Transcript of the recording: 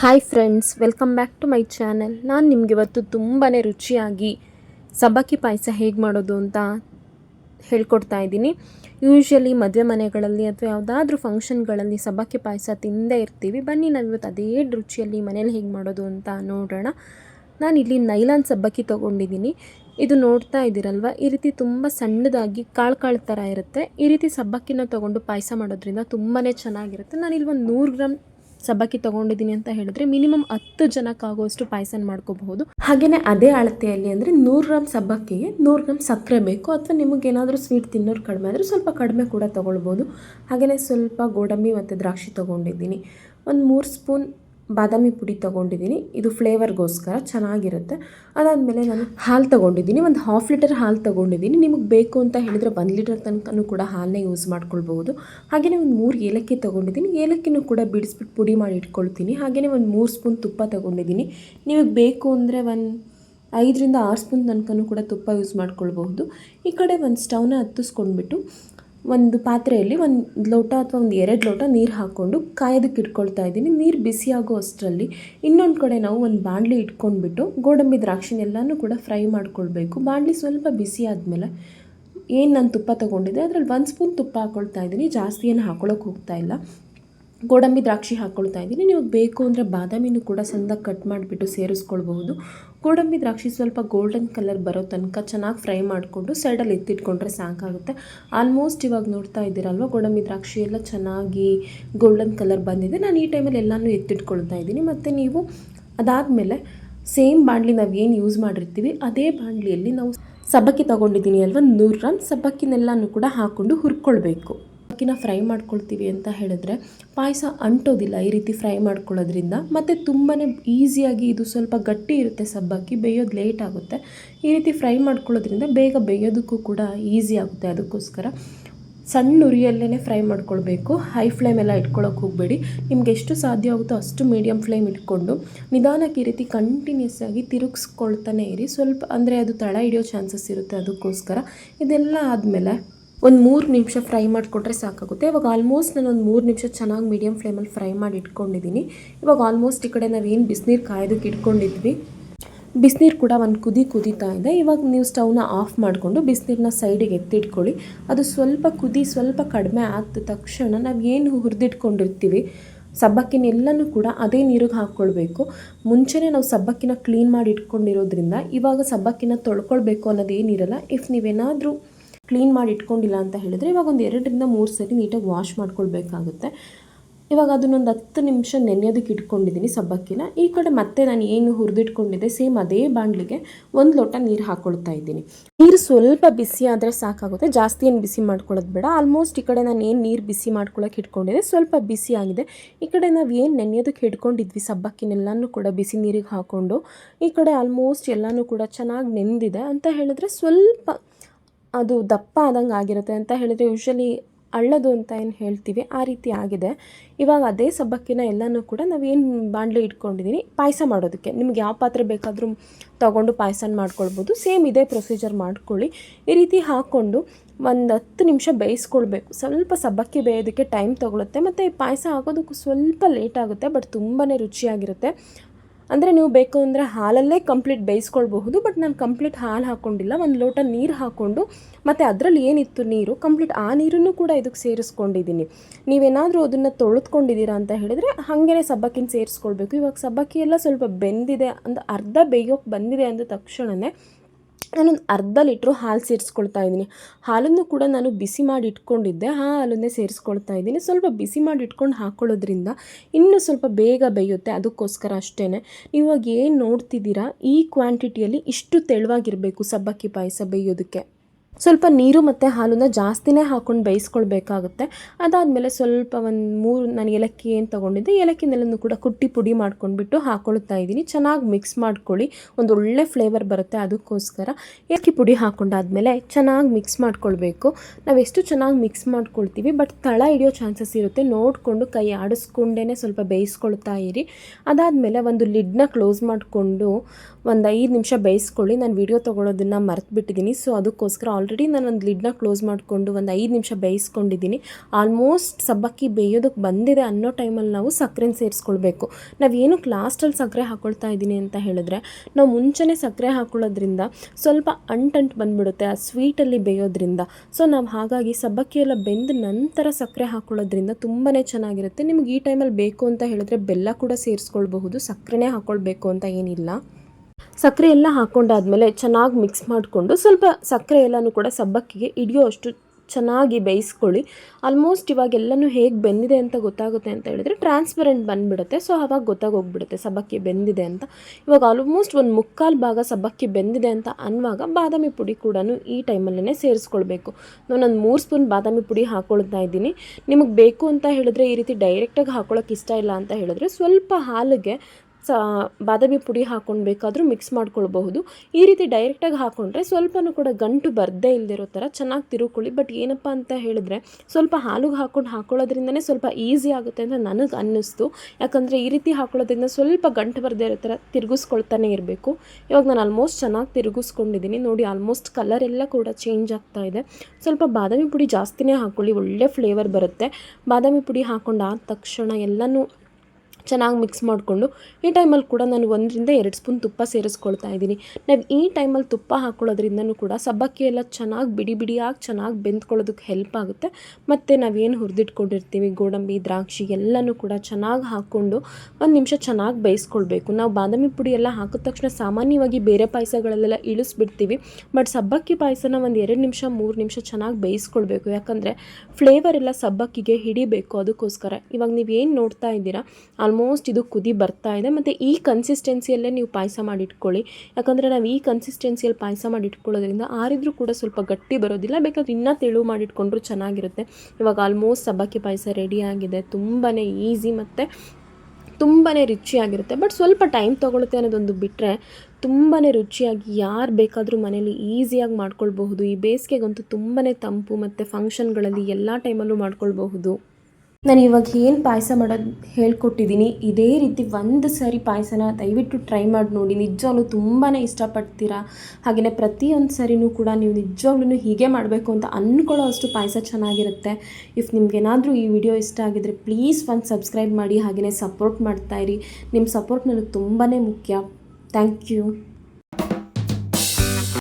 Hi friends welcome back to my channel ನಾನು ನಿಮಗೆ ಇವತ್ತು ತುಂಬಾ ರುಚಿಯಾಗಿ ಸಬ್ಬಕ್ಕಿ ಪಾಯಸ ಹೇಗೆ ಮಾಡೋದು ಅಂತ ಹೇಳ್ಕೊಡ್ತಾ ಇದ್ದೀನಿ. ಯೂಶ್ವಲಿ ಮದುವೆ ಮನೆಗಳಲ್ಲಿ ಅಥವಾ ಯಾವುದಾದ್ರೂ ಫಂಕ್ಷನ್ಗಳಲ್ಲಿ ಸಬ್ಬಕ್ಕಿ ಪಾಯಸ ತಿಂದೇ ಇರ್ತೀವಿ. ಬನ್ನಿ ನಾವು ಇವತ್ತು ಅದೇ ರುಚಿಯಲ್ಲಿ ಮನೇಲಿ ಹೇಗೆ ಮಾಡೋದು ಅಂತ ನೋಡೋಣ. ನಾನು ಇಲ್ಲಿ ನೈಲಾನ್ ಸಬ್ಬಕ್ಕಿ ತೊಗೊಂಡಿದ್ದೀನಿ. ಇದು ನೋಡ್ತಾ ಇದ್ದೀರಲ್ವ? ಈ ರೀತಿ ತುಂಬ ಸಣ್ಣದಾಗಿ ಕಾಳು ಕಾಳು ಥರ ಇರುತ್ತೆ. ಈ ರೀತಿ ಸಬ್ಬಕ್ಕಿನ ತೊಗೊಂಡು ಪಾಯಸ ಮಾಡೋದ್ರಿಂದ ತುಂಬಾ ಚೆನ್ನಾಗಿರುತ್ತೆ. ನಾನು ಇಲ್ಲಿ ಒಂದು ನೂರು ಗ್ರಾಮ್ ಸಬ್ಬಕ್ಕಿ ತಗೊಂಡಿದ್ದೀನಿ ಅಂತ ಹೇಳಿದ್ರೆ ಮಿನಿಮಮ್ ಹತ್ತು ಜನಕ್ಕಾಗುವಷ್ಟು ಪಾಯಸನ್ ಮಾಡ್ಕೋಬಹುದು. ಹಾಗೆಯೇ ಅದೇ ಅಳತೆಯಲ್ಲಿ ಅಂದರೆ ನೂರು ಗ್ರಾಮ್ ಸಬ್ಬಕ್ಕಿಗೆ ನೂರು ಗ್ರಾಮ್ ಸಕ್ಕರೆ ಬೇಕು ಅಥವಾ ನಿಮಗೇನಾದರೂ ಸ್ವೀಟ್ ತಿನ್ನೋರು ಕಡಿಮೆ ಆದರೆ ಸ್ವಲ್ಪ ಕಡಿಮೆ ಕೂಡ ತೊಗೊಳ್ಬೋದು ಹಾಗೆಯೇ ಸ್ವಲ್ಪ ಗೋಡಂಬಿ ಮತ್ತು ದ್ರಾಕ್ಷಿ ತೊಗೊಂಡಿದ್ದೀನಿ. ಒಂದು ಮೂರು ಸ್ಪೂನ್ ಬಾದಾಮಿ ಪುಡಿ ತೊಗೊಂಡಿದ್ದೀನಿ. ಇದು ಫ್ಲೇವರ್ಗೋಸ್ಕರ ಚೆನ್ನಾಗಿರುತ್ತೆ. ಅದಾದಮೇಲೆ ನಾನು ಹಾಲು ತೊಗೊಂಡಿದ್ದೀನಿ. ಒಂದು ಹಾಫ್ ಲೀಟರ್ ಹಾಲು ತೊಗೊಂಡಿದ್ದೀನಿ. ನಿಮಗೆ ಬೇಕು ಅಂತ ಹೇಳಿದರೆ ಒಂದು ಲೀಟರ್ ತನಕನೂ ಕೂಡ ಹಾಲನ್ನೇ ಯೂಸ್ ಮಾಡ್ಕೊಳ್ಬೋದು ಹಾಗೆಯೇ ಒಂದು ಮೂರು ಏಲಕ್ಕಿ ತೊಗೊಂಡಿದ್ದೀನಿ. ಏಲಕ್ಕಿನೂ ಕೂಡ ಬಿಡಿಸ್ಬಿಟ್ಟು ಪುಡಿ ಮಾಡಿ ಇಟ್ಕೊಳ್ತೀನಿ. ಹಾಗೆಯೇ ಒಂದು ಮೂರು ಸ್ಪೂನ್ ತುಪ್ಪ ತೊಗೊಂಡಿದ್ದೀನಿ. ನಿಮಗೆ ಬೇಕು ಅಂದರೆ ಒಂದು ಐದರಿಂದ ಆರು ಸ್ಪೂನ್ ತನಕನೂ ಕೂಡ ತುಪ್ಪ ಯೂಸ್ ಮಾಡ್ಕೊಳ್ಬಹುದು. ಈ ಕಡೆ ಒಂದು ಸ್ಟವ್ನ ಹತ್ತಿಸ್ಕೊಂಡ್ಬಿಟ್ಟು ಒಂದು ಪಾತ್ರೆಯಲ್ಲಿ ಒಂದು ಲೋಟ ಅಥವಾ ಒಂದು ಎರಡು ಲೋಟ ನೀರು ಹಾಕ್ಕೊಂಡು ಕಾಯೋದಕ್ಕೆ ಇಟ್ಕೊಳ್ತಾ ಇದ್ದೀನಿ. ನೀರು ಬಿಸಿಯಾಗೋ ಅಷ್ಟರಲ್ಲಿ ಇನ್ನೊಂದು ಕಡೆ ನಾವು ಒಂದು ಬಾಣಲಿ ಇಟ್ಕೊಂಡ್ಬಿಟ್ಟು ಗೋಡಂಬಿ ದ್ರಾಕ್ಷಿನೆಲ್ಲನೂ ಕೂಡ ಫ್ರೈ ಮಾಡ್ಕೊಳ್ಬೇಕು. ಬಾಣಲಿ ಸ್ವಲ್ಪ ಬಿಸಿ ಆದಮೇಲೆ ಏನು ನಾನು ತುಪ್ಪ ತೊಗೊಂಡಿದ್ದೆ, ಅದರಲ್ಲಿ ಒಂದು ಸ್ಪೂನ್ ತುಪ್ಪ ಹಾಕ್ಕೊಳ್ತಾ ಇದ್ದೀನಿ. ಜಾಸ್ತಿ ಏನು ಹಾಕ್ಕೊಳ್ಳೋಕೆ ಹೋಗ್ತಾ ಇಲ್ಲ. ಗೋಡಂಬಿ ದ್ರಾಕ್ಷಿ ಹಾಕ್ಕೊಳ್ತಾ ಇದ್ದೀನಿ. ನೀವು ಬೇಕು ಅಂದರೆ ಬಾದಾಮಿನೂ ಕೂಡ ಸಣ್ಣದಾಗಿ ಕಟ್ ಮಾಡಿಬಿಟ್ಟು ಸೇರಿಸ್ಕೊಳ್ಬಹುದು. ಗೋಡಂಬಿ ದ್ರಾಕ್ಷಿ ಸ್ವಲ್ಪ ಗೋಲ್ಡನ್ ಕಲರ್ ಬರೋ ತನಕ ಚೆನ್ನಾಗಿ ಫ್ರೈ ಮಾಡಿಕೊಂಡು ಸೈಡಲ್ಲಿ ಎತ್ತಿಟ್ಕೊಂಡ್ರೆ ಸಾಕಾಗುತ್ತೆ. ಆಲ್ಮೋಸ್ಟ್ ಇವಾಗ ನೋಡ್ತಾ ಇದ್ದೀರಲ್ವ, ಗೋಡಂಬಿ ದ್ರಾಕ್ಷಿ ಎಲ್ಲ ಚೆನ್ನಾಗಿ ಗೋಲ್ಡನ್ ಕಲರ್ ಬಂದಿದೆ. ನಾನು ಈ ಟೈಮಲ್ಲಿ ಎಲ್ಲನೂ ಎತ್ತಿಟ್ಕೊಳ್ತಾ ಇದ್ದೀನಿ. ಮತ್ತು ನೀವು ಅದಾದಮೇಲೆ ಸೇಮ್ ಬಾಣಲಿ ನಾವು ಏನು ಯೂಸ್ ಮಾಡಿರ್ತೀವಿ, ಅದೇ ಬಾಣಲಿಯಲ್ಲಿ ನಾವು ಸಬ್ಬಕ್ಕಿ ತೊಗೊಂಡಿದ್ದೀನಿ ಅಲ್ವ, ನೂರು ಗ್ರಾಮ್ ಸಬ್ಬಕ್ಕಿನೆಲ್ಲನೂ ಕೂಡ ಹಾಕ್ಕೊಂಡು ಹುರ್ಕೊಳ್ಬೇಕು. ಸಬ್ಬಕ್ಕಿನ ಫ್ರೈ ಮಾಡ್ಕೊಳ್ತೀವಿ ಅಂತ ಹೇಳಿದ್ರೆ ಪಾಯಸ ಅಂಟೋದಿಲ್ಲ ಈ ರೀತಿ ಫ್ರೈ ಮಾಡ್ಕೊಳ್ಳೋದ್ರಿಂದ. ಮತ್ತು ತುಂಬಾ ಈಸಿಯಾಗಿ ಇದು ಸ್ವಲ್ಪ ಗಟ್ಟಿ ಇರುತ್ತೆ ಸಬ್ಬಕ್ಕಿ, ಬೇಯೋದು ಲೇಟ್ ಆಗುತ್ತೆ. ಈ ರೀತಿ ಫ್ರೈ ಮಾಡ್ಕೊಳ್ಳೋದ್ರಿಂದ ಬೇಗ ಬೇಯೋದಕ್ಕೂ ಕೂಡ ಈಸಿ ಆಗುತ್ತೆ ಅದಕ್ಕೋಸ್ಕರ. ಸಣ್ಣ ಉರಿಯಲ್ಲೇ ಫ್ರೈ ಮಾಡ್ಕೊಳ್ಬೇಕು. ಹೈ ಫ್ಲೇಮ್ ಎಲ್ಲ ಇಟ್ಕೊಳ್ಳೋಕೆ ಹೋಗಬೇಡಿ. ನಿಮ್ಗೆ ಎಷ್ಟು ಸಾಧ್ಯ ಆಗುತ್ತೋ ಅಷ್ಟು ಮೀಡಿಯಮ್ ಫ್ಲೇಮ್ ಇಟ್ಕೊಂಡು ನಿಧಾನಕ್ಕೆ ಈ ರೀತಿ ಕಂಟಿನ್ಯೂಸ್ ಆಗಿ ತಿರುಗಿಸ್ಕೊಳ್ತಾನೆ ಇರಿ. ಸ್ವಲ್ಪ ಅಂದರೆ ಅದು ತಳ ಹಿಡಿಯೋ ಚಾನ್ಸಸ್ ಇರುತ್ತೆ ಅದಕ್ಕೋಸ್ಕರ. ಇದೆಲ್ಲ ಆದಮೇಲೆ ಒಂದು ಮೂರು ನಿಮಿಷ ಫ್ರೈ ಮಾಡಿಕೊಟ್ರೆ ಸಾಕಾಗುತ್ತೆ. ಇವಾಗ ಆಲ್ಮೋಸ್ಟ್ ನಾನು ಒಂದು ಮೂರು ನಿಮಿಷ ಚೆನ್ನಾಗಿ ಮೀಡಿಯಮ್ ಫ್ಲೇಮಲ್ಲಿ ಫ್ರೈ ಮಾಡಿ ಇಟ್ಕೊಂಡಿದ್ದೀನಿ ಇವಾಗ ಆಲ್ಮೋಸ್ಟ್ ಈ ಕಡೆ ನಾವೇನು ಬಿಸಿನೀರು ಕಾಯೋದಕ್ಕೆ ಇಟ್ಕೊಂಡಿದ್ವಿ. ಬಿಸಿನೀರು ಕೂಡ ಒಂದು ಕುದಿ ಕುದೀತಾ ಇದೆ. ಇವಾಗ ನೀವು ಸ್ಟವ್ನ ಆಫ್ ಮಾಡಿಕೊಂಡು ಬಿಸಿನೀರನ್ನ ಸೈಡಿಗೆ ಎತ್ತಿಟ್ಕೊಳ್ಳಿ. ಅದು ಸ್ವಲ್ಪ ಕುದಿ, ಸ್ವಲ್ಪ ಕಡಿಮೆ ಆದ ತಕ್ಷಣ ನಾವು ಏನು ಹುರಿದಿಟ್ಕೊಂಡಿರ್ತೀವಿ ಸಬ್ಬಕ್ಕಿನೆಲ್ಲನೂ ಕೂಡ ಅದೇ ನೀರಿಗೆ ಹಾಕ್ಕೊಳ್ಬೇಕು. ಮುಂಚೆನೇ ನಾವು ಸಬ್ಬಕ್ಕಿನ ಕ್ಲೀನ್ ಮಾಡಿ ಇಟ್ಕೊಂಡಿರೋದ್ರಿಂದ ಇವಾಗ ಸಬ್ಬಕ್ಕಿನ ತೊಳ್ಕೊಳ್ಬೇಕು ಅನ್ನೋದು ಏನಿರಲ್ಲ ಇಫ್ ನೀವೇನಾದರೂ ಕ್ಲೀನ್ ಮಾಡಿ ಇಟ್ಕೊಂಡಿಲ್ಲ ಅಂತ ಹೇಳಿದ್ರೆ ಇವಾಗ ಒಂದು ಎರಡರಿಂದ ಮೂರು ಸರಿ ನೀಟಾಗಿ ವಾಶ್ ಮಾಡ್ಕೊಳ್ಬೇಕಾಗುತ್ತೆ. ಇವಾಗ ಅದನ್ನೊಂದು ಹತ್ತು ನಿಮಿಷ ನೆನೆಯೋದಕ್ಕೆ ಇಟ್ಕೊಂಡಿದ್ದೀನಿ ಸಬ್ಬಕ್ಕಿನ. ಈ ಕಡೆ ಮತ್ತೆ ನಾನು ಏನು ಹುರಿದಿಟ್ಕೊಂಡಿದ್ದೆ, ಸೇಮ್ ಅದೇ ಬಾಣಲಿಗೆ ಒಂದು ಲೋಟ ನೀರು ಹಾಕ್ಕೊಳ್ತಾ ಇದ್ದೀನಿ. ನೀರು ಸ್ವಲ್ಪ ಬಿಸಿ ಆದರೆ ಸಾಕಾಗುತ್ತೆ, ಜಾಸ್ತಿ ಏನು ಬಿಸಿ ಮಾಡ್ಕೊಳ್ಳೋದು ಬೇಡ. ಆಲ್ಮೋಸ್ಟ್ ಈ ಕಡೆ ನಾನು ಏನು ನೀರು ಬಿಸಿ ಮಾಡ್ಕೊಳ್ಳೋಕೆ ಇಟ್ಕೊಂಡಿದ್ದೆ, ಸ್ವಲ್ಪ ಬಿಸಿ ಆಗಿದೆ. ಈ ಕಡೆ ನಾವು ಏನು ನೆನೆಯೋದಕ್ಕೆ ಹಿಡ್ಕೊಂಡಿದ್ವಿ ಸಬ್ಬಕ್ಕಿನೆಲ್ಲನೂ ಕೂಡ ಬಿಸಿ ನೀರಿಗೆ ಹಾಕ್ಕೊಂಡು ಈ ಕಡೆ ಆಲ್ಮೋಸ್ಟ್ ಎಲ್ಲನೂ ಕೂಡ ಚೆನ್ನಾಗಿ ನೆಂದಿದೆ ಅಂತ ಹೇಳಿದ್ರೆ ಸ್ವಲ್ಪ ಅದು ದಪ್ಪ ಆದಂಗೆ ಆಗಿರುತ್ತೆ ಅಂತ ಹೇಳಿದರೆ ಯೂಶ್ವಲಿ ಅಳ್ಳದು ಅಂತ ಏನು ಹೇಳ್ತೀವಿ, ಆ ರೀತಿ ಆಗಿದೆ. ಇವಾಗ ಅದೇ ಸಬ್ಬಕ್ಕಿನ ಎಲ್ಲನೂ ಕೂಡ ನಾವೇನು ಬಾಣಲೆ ಇಟ್ಕೊಂಡಿದ್ದೀನಿ ಪಾಯಸ ಮಾಡೋದಕ್ಕೆ. ನಿಮ್ಗೆ ಯಾವ ಪಾತ್ರೆ ಬೇಕಾದರೂ ತಗೊಂಡು ಪಾಯಸನ ಮಾಡ್ಕೊಳ್ಬೋದು. ಸೇಮ್ ಇದೇ ಪ್ರೊಸೀಜರ್ ಮಾಡ್ಕೊಳ್ಳಿ. ಈ ರೀತಿ ಹಾಕ್ಕೊಂಡು ಒಂದು ಹತ್ತು ನಿಮಿಷ ಬೇಯಿಸ್ಕೊಳ್ಬೇಕು. ಸ್ವಲ್ಪ ಸಬ್ಬಕ್ಕಿ ಬೇಯೋದಕ್ಕೆ ಟೈಮ್ ತೊಗೊಳುತ್ತೆ. ಮತ್ತು ಪಾಯಸ ಹಾಕೋದಕ್ಕೂ ಸ್ವಲ್ಪ ಲೇಟ್ ಆಗುತ್ತೆ ಬಟ್ ತುಂಬಾ ರುಚಿಯಾಗಿರುತ್ತೆ. ಅಂದರೆ ನೀವು ಬೇಕು ಅಂದರೆ ಹಾಲಲ್ಲೇ ಕಂಪ್ಲೀಟ್ ಬೇಯಿಸ್ಕೊಳ್ಬಹುದು ಬಟ್ ನಾನು ಕಂಪ್ಲೀಟ್ ಹಾಲು ಹಾಕ್ಕೊಂಡಿಲ್ಲ ಒಂದು ಲೋಟ ನೀರು ಹಾಕ್ಕೊಂಡು ಮತ್ತು ಅದರಲ್ಲಿ ಏನಿತ್ತು ನೀರು ಕಂಪ್ಲೀಟ್ ಆ ನೀರನ್ನು ಕೂಡ ಇದಕ್ಕೆ ಸೇರಿಸ್ಕೊಂಡಿದ್ದೀನಿ. ನೀವೇನಾದರೂ ಅದನ್ನು ತೊಳೆದ್ಕೊಂಡಿದ್ದೀರಾ ಅಂತ ಹೇಳಿದರೆ ಹಾಗೇ ಸಬ್ಬಕ್ಕಿನ ಸೇರಿಸ್ಕೊಳ್ಬೇಕು. ಇವಾಗ ಸಬ್ಬಕ್ಕಿ ಎಲ್ಲ ಸ್ವಲ್ಪ ಬೆಂದಿದೆ ಅಂದ್ರೆ ಅರ್ಧ ಬೇಯೋಕ್ಕೆ ಬಂದಿದೆ ಅಂದ ತಕ್ಷಣವೇ ನಾನೊಂದು ಅರ್ಧ ಲೀಟ್ರು ಹಾಲು ಸೇರಿಸ್ಕೊಳ್ತಾ ಇದ್ದೀನಿ. ಹಾಲನ್ನು ಕೂಡ ನಾನು ಬಿಸಿ ಮಾಡಿ ಇಟ್ಕೊಂಡಿದ್ದೆ. ಆ ಹಾಲನ್ನೇ ಸೇರಿಸ್ಕೊಳ್ತಾ ಇದ್ದೀನಿ. ಸ್ವಲ್ಪ ಬಿಸಿ ಮಾಡಿ ಇಟ್ಕೊಂಡು ಹಾಕ್ಕೊಳ್ಳೋದ್ರಿಂದ ಇನ್ನೂ ಸ್ವಲ್ಪ ಬೇಗ ಬೇಯುತ್ತೆ. ಅದಕ್ಕೋಸ್ಕರ ಅಷ್ಟೇ ನೀವಾಗ ಏನು ನೋಡ್ತಿದ್ದೀರಾ? ಈ ಕ್ವಾಂಟಿಟಿಯಲ್ಲಿ ಇಷ್ಟು ತೆಳುವಾಗಿರಬೇಕು ಸಬ್ಬಕ್ಕಿ ಪಾಯಸ ಬೇಯೋದಕ್ಕೆ. ಸ್ವಲ್ಪ ನೀರು ಮತ್ತು ಹಾಲನ್ನ ಜಾಸ್ತಿನೇ ಹಾಕ್ಕೊಂಡು ಬೇಯಿಸ್ಕೊಳ್ಬೇಕಾಗುತ್ತೆ. ಅದಾದಮೇಲೆ ಸ್ವಲ್ಪ ಒಂದು ಮೂರು, ನಾನು ಏಲಕ್ಕಿ ಏನು ತೊಗೊಂಡಿದ್ದೆ ಏಲಕ್ಕಿನೆಲ್ಲನೂ ಕೂಡ ಕುಟ್ಟಿ ಪುಡಿ ಮಾಡ್ಕೊಂಡ್ಬಿಟ್ಟು ಹಾಕ್ಕೊಳ್ತಾ ಇದ್ದೀನಿ ಚೆನ್ನಾಗಿ ಮಿಕ್ಸ್ ಮಾಡ್ಕೊಳ್ಳಿ. ಒಂದು ಒಳ್ಳೆ ಫ್ಲೇವರ್ ಬರುತ್ತೆ ಅದಕ್ಕೋಸ್ಕರ. ಏಲಕ್ಕಿ ಪುಡಿ ಹಾಕ್ಕೊಂಡಾದ್ಮೇಲೆ ಚೆನ್ನಾಗಿ ಮಿಕ್ಸ್ ಮಾಡ್ಕೊಳ್ಬೇಕು. ನಾವು ಎಷ್ಟು ಚೆನ್ನಾಗಿ ಮಿಕ್ಸ್ ಮಾಡ್ಕೊಳ್ತೀವಿ ಬಟ್ ತಳ ಹಿಡಿಯೋ ಚಾನ್ಸಸ್ ಇರುತ್ತೆ. ನೋಡಿಕೊಂಡು ಕೈ ಆಡಿಸ್ಕೊಂಡೇ ಸ್ವಲ್ಪ ಬೇಯಿಸ್ಕೊಳ್ತಾ ಇರಿ. ಅದಾದಮೇಲೆ ಒಂದು ಲಿಡ್ನ ಕ್ಲೋಸ್ ಮಾಡಿಕೊಂಡು ಒಂದು ಐದು ನಿಮಿಷ ಬೇಯಿಸ್ಕೊಳ್ಳಿ. ನಾನು ವಿಡಿಯೋ ತೊಗೊಳೋದನ್ನು ಮರೆತುಬಿಟ್ಟಿದ್ದೀನಿ ಸೊ ಅದಕ್ಕೋಸ್ಕರ ಆಲ್ರೆಡಿ ನಾನು ಒಂದು ಲಿಡ್ನ ಕ್ಲೋಸ್ ಮಾಡಿಕೊಂಡು ಒಂದು ಐದು ನಿಮಿಷ ಬೇಯಿಸ್ಕೊಂಡಿದ್ದೀನಿ. ಆಲ್ಮೋಸ್ಟ್ ಸಬ್ಬಕ್ಕಿ ಬೇಯೋದಕ್ಕೆ ಬಂದಿದೆ ಅನ್ನೋ ಟೈಮಲ್ಲಿ ನಾವು ಸಕ್ಕರೆನ ಸೇರಿಸ್ಕೊಳ್ಬೇಕು. ನಾವು ಏನಕ್ಕೆ ಲಾಸ್ಟಲ್ಲಿ ಸಕ್ಕರೆ ಹಾಕ್ಕೊಳ್ತಾ ಇದ್ದೀನಿ ಅಂತ ಹೇಳಿದ್ರೆ, ನಾವು ಮುಂಚೆನೇ ಸಕ್ಕರೆ ಹಾಕೊಳ್ಳೋದ್ರಿಂದ ಸ್ವಲ್ಪ ಅಂಟಂಟು ಬಂದ್ಬಿಡುತ್ತೆ ಆ ಸ್ವೀಟಲ್ಲಿ ಬೇಯೋದ್ರಿಂದ. ಸೊ ನಾವು ಹಾಗಾಗಿ ಸಬ್ಬಕ್ಕಿ ಎಲ್ಲ ಬೆಂದ ನಂತರ ಸಕ್ಕರೆ ಹಾಕೊಳ್ಳೋದ್ರಿಂದ ತುಂಬಾ ಚೆನ್ನಾಗಿರುತ್ತೆ. ನಿಮ್ಗೆ ಈ ಟೈಮಲ್ಲಿ ಬೇಕು ಅಂತ ಹೇಳಿದ್ರೆ ಬೆಲ್ಲ ಕೂಡ ಸೇರಿಸ್ಕೊಳ್ಬಹುದು ಸಕ್ಕರೆನೇ ಹಾಕ್ಕೊಳ್ಬೇಕು ಅಂತ ಏನಿಲ್ಲ. ಸಕ್ಕರೆ ಎಲ್ಲ ಹಾಕೊಂಡಾದ್ಮೇಲೆ ಚೆನ್ನಾಗಿ ಮಿಕ್ಸ್ ಮಾಡಿಕೊಂಡು ಸ್ವಲ್ಪ ಸಕ್ಕರೆ ಎಲ್ಲನೂ ಕೂಡ ಸಬ್ಬಕ್ಕಿಗೆ ಹಿಡಿಯೋ ಅಷ್ಟು ಚೆನ್ನಾಗಿ ಬೇಯಿಸ್ಕೊಳ್ಳಿ. ಆಲ್ಮೋಸ್ಟ್ ಇವಾಗ ಎಲ್ಲನೂ ಹೇಗೆ ಬೆಂದಿದೆ ಅಂತ ಗೊತ್ತಾಗುತ್ತೆ ಅಂತ ಹೇಳಿದ್ರೆ ಟ್ರಾನ್ಸ್ಪರೆಂಟ್ ಬಂದುಬಿಡುತ್ತೆ. ಸೊ ಅವಾಗ ಗೊತ್ತಾಗೋಗ್ಬಿಡುತ್ತೆ ಸಬ್ಬಕ್ಕಿ ಬೆಂದಿದೆ ಅಂತ. ಇವಾಗ ಆಲ್ಮೋಸ್ಟ್ ಒಂದು ಮುಕ್ಕಾಲು ಭಾಗ ಸಬ್ಬಕ್ಕಿ ಬೆಂದಿದೆ ಅಂತ ಅನ್ನುವಾಗ ಬಾದಾಮಿ ಪುಡಿ ಕೂಡ ಈ ಟೈಮಲ್ಲೇ ಸೇರಿಸ್ಕೊಳ್ಬೇಕು. ನಾನೊಂದು ಮೂರು ಸ್ಪೂನ್ ಬಾದಾಮಿ ಪುಡಿ ಹಾಕೊಳ್ತಾ ಇದ್ದೀನಿ. ನಿಮಗೆ ಬೇಕು ಅಂತ ಹೇಳಿದ್ರೆ ಈ ರೀತಿ ಡೈರೆಕ್ಟಾಗಿ ಹಾಕೊಳ್ಳೋಕ್ಕೆ ಇಷ್ಟ ಇಲ್ಲ ಅಂತ ಹೇಳಿದ್ರೆ ಸ್ವಲ್ಪ ಹಾಲಿಗೆ ಸ, ಬಾದಾಮಿ ಪುಡಿ ಹಾಕ್ಕೊಂಡು ಬೇಕಾದರೂ ಮಿಕ್ಸ್ ಮಾಡ್ಕೊಳ್ಬಹುದು. ಈ ರೀತಿ ಡೈರೆಕ್ಟಾಗಿ ಹಾಕ್ಕೊಂಡ್ರೆ ಸ್ವಲ್ಪನೂ ಕೂಡ ಗಂಟು ಬರದೇ ಇಲ್ಲದಿರೋ ಥರ ಚೆನ್ನಾಗಿ ತಿರುಕೊಳ್ಳಿ. ಬಟ್ ಏನಪ್ಪ ಅಂತ ಹೇಳಿದ್ರೆ ಸ್ವಲ್ಪ ಹಾಲಿಗೆ ಹಾಕ್ಕೊಂಡು ಹಾಕ್ಕೊಳ್ಳೋದ್ರಿಂದನೇ ಸ್ವಲ್ಪ ಈಸಿ ಆಗುತ್ತೆ ಅಂತ ನನಗೆ ಅನ್ನಿಸ್ತು. ಯಾಕಂದರೆ ಈ ರೀತಿ ಹಾಕ್ಕೊಳ್ಳೋದ್ರಿಂದ ಸ್ವಲ್ಪ ಗಂಟು ಬರದೇ ಇರೋ ಥರ ತಿರುಗಿಸ್ಕೊಳ್ತಾನೆ ಇರಬೇಕು. ಇವಾಗ ನಾನು ಆಲ್ಮೋಸ್ಟ್ ಚೆನ್ನಾಗಿ ತಿರುಗಿಸ್ಕೊಂಡಿದ್ದೀನಿ ನೋಡಿ ಆಲ್ಮೋಸ್ಟ್ ಕಲರ್ ಎಲ್ಲ ಕೂಡ ಚೇಂಜ್ ಆಗ್ತಾ ಇದೆ. ಸ್ವಲ್ಪ ಬಾದಾಮಿ ಪುಡಿ ಜಾಸ್ತಿನೇ ಹಾಕ್ಕೊಳ್ಳಿ ಒಳ್ಳೆ ಫ್ಲೇವರ್ ಬರುತ್ತೆ. ಬಾದಾಮಿ ಪುಡಿ ಹಾಕ್ಕೊಂಡಾದ ತಕ್ಷಣ ಎಲ್ಲನೂ ಚೆನ್ನಾಗಿ ಮಿಕ್ಸ್ ಮಾಡಿಕೊಂಡು ಈ ಟೈಮಲ್ಲಿ ಕೂಡ ನಾನು ಒಂದರಿಂದ ಎರಡು ಸ್ಪೂನ್ ತುಪ್ಪ ಸೇರಿಸ್ಕೊಳ್ತಾ ಇದ್ದೀನಿ. ನಾವು ಈ ಟೈಮಲ್ಲಿ ತುಪ್ಪ ಹಾಕ್ಕೊಳ್ಳೋದ್ರಿಂದನೂ ಕೂಡ ಸಬ್ಬಕ್ಕಿ ಎಲ್ಲ ಚೆನ್ನಾಗಿ ಬಿಡಿ ಬಿಡಿಯಾಗಿ ಚೆನ್ನಾಗಿ ಬೆಂದ್ಕೊಳ್ಳೋದಕ್ಕೆ ಹೆಲ್ಪ್ ಆಗುತ್ತೆ. ಮತ್ತು ನಾವೇನು ಹುರಿದಿಟ್ಕೊಂಡಿರ್ತೀವಿ, ಗೋಡಂಬಿ, ದ್ರಾಕ್ಷಿ ಎಲ್ಲನೂ ಕೂಡ ಚೆನ್ನಾಗಿ ಹಾಕ್ಕೊಂಡು ಒಂದು ನಿಮಿಷ ಚೆನ್ನಾಗಿ ಬೇಯಿಸ್ಕೊಳ್ಬೇಕು. ನಾವು ಬಾದಾಮಿ ಪುಡಿ ಎಲ್ಲ ಹಾಕಿದ ತಕ್ಷಣ ಸಾಮಾನ್ಯವಾಗಿ ಬೇರೆ ಪಾಯಸಗಳಲ್ಲೆಲ್ಲ ಇಳಿಸ್ಬಿಡ್ತೀವಿ. ಬಟ್ ಸಬ್ಬಕ್ಕಿ ಪಾಯಸನ ಒಂದು ಎರಡು ನಿಮಿಷ, ಮೂರು ನಿಮಿಷ ಚೆನ್ನಾಗಿ ಬೇಯಿಸ್ಕೊಳ್ಬೇಕು. ಯಾಕಂದರೆ ಫ್ಲೇವರ್ ಎಲ್ಲ ಸಬ್ಬಕ್ಕಿಗೆ ಹಿಡಿಬೇಕು ಅದಕ್ಕೋಸ್ಕರ. ಇವಾಗ ನೀವು ಏನು ನೋಡ್ತಾ ಇದ್ದೀರಾ ಆಲ್ಮೋಸ್ಟ್ ಇದು ಕುದಿ ಬರ್ತಾ ಇದೆ. ಮತ್ತು ಈ ಕನ್ಸಿಸ್ಟೆನ್ಸಿಯಲ್ಲೇ ನೀವು ಪಾಯಸ ಮಾಡಿಟ್ಕೊಳ್ಳಿ. ಯಾಕಂದರೆ ನಾವು ಈ ಕನ್ಸಿಸ್ಟೆನ್ಸಿಯಲ್ಲಿ ಪಾಯಸ ಮಾಡಿಟ್ಕೊಳ್ಳೋದ್ರಿಂದ ಆರಿದ್ರೂ ಕೂಡ ಸ್ವಲ್ಪ ಗಟ್ಟಿ ಬರೋದಿಲ್ಲ. ಬೇಕಾದ್ರೆ ಇನ್ನೂ ತೆಳು ಮಾಡಿಟ್ಕೊಂಡ್ರೂ ಚೆನ್ನಾಗಿರುತ್ತೆ. ಇವಾಗ ಆಲ್ಮೋಸ್ಟ್ ಸಬ್ಬಕ್ಕಿ ಪಾಯಸ ರೆಡಿ ಆಗಿದೆ. ತುಂಬಾ ಈಸಿ ಮತ್ತು ತುಂಬಾ ರುಚಿಯಾಗಿರುತ್ತೆ. ಬಟ್ ಸ್ವಲ್ಪ ಟೈಮ್ ತೊಗೊಳುತ್ತೆ ಅನ್ನೋದೊಂದು ಬಿಟ್ಟರೆ ತುಂಬಾ ರುಚಿಯಾಗಿ ಯಾರು ಬೇಕಾದರೂ ಮನೇಲಿ ಈಸಿಯಾಗಿ ಮಾಡ್ಕೊಳ್ಬಹುದು. ಈ ಬೇಸಿಗೆಗಂತೂ ತುಂಬಾ ತಂಪು ಮತ್ತು ಫಂಕ್ಷನ್ಗಳಲ್ಲಿ ಎಲ್ಲ ಟೈಮಲ್ಲೂ ಮಾಡ್ಕೊಳ್ಬಹುದು. ನಾನು ಇವಾಗ ಏನು ಪಾಯಸ ಮಾಡೋದು ಹೇಳ್ಕೊಟ್ಟಿದ್ದೀನಿ ಇದೇ ರೀತಿ ಒಂದು ಸಾರಿ ಪಾಯಸನ ದಯವಿಟ್ಟು ಟ್ರೈ ಮಾಡಿ ನೋಡಿ, ನಿಜವಾಗ್ಲೂ ತುಂಬಾ ಇಷ್ಟಪಡ್ತೀರಾ? ಹಾಗೆಯೇ ಪ್ರತಿಯೊಂದು ಸರಿನೂ ಕೂಡ ನೀವು ನಿಜವಾಗ್ಲೂ ಹೀಗೆ ಮಾಡಬೇಕು ಅಂತ ಅಂದ್ಕೊಳ್ಳೋ ಅಷ್ಟು ಪಾಯಸ ಚೆನ್ನಾಗಿರುತ್ತೆ. ಇಫ್ ನಿಮ್ಗೇನಾದರೂ ಈ ವಿಡಿಯೋ ಇಷ್ಟ ಆಗಿದ್ರೆ ಪ್ಲೀಸ್ ಒಂದು ಸಬ್ಸ್ಕ್ರೈಬ್ ಮಾಡಿ ಹಾಗೆಯೇ ಸಪೋರ್ಟ್ ಮಾಡ್ತಾಯಿರಿ ನಿಮ್ಮ ಸಪೋರ್ಟ್ ನನಗೆ ತುಂಬಾ ಮುಖ್ಯ. Thank you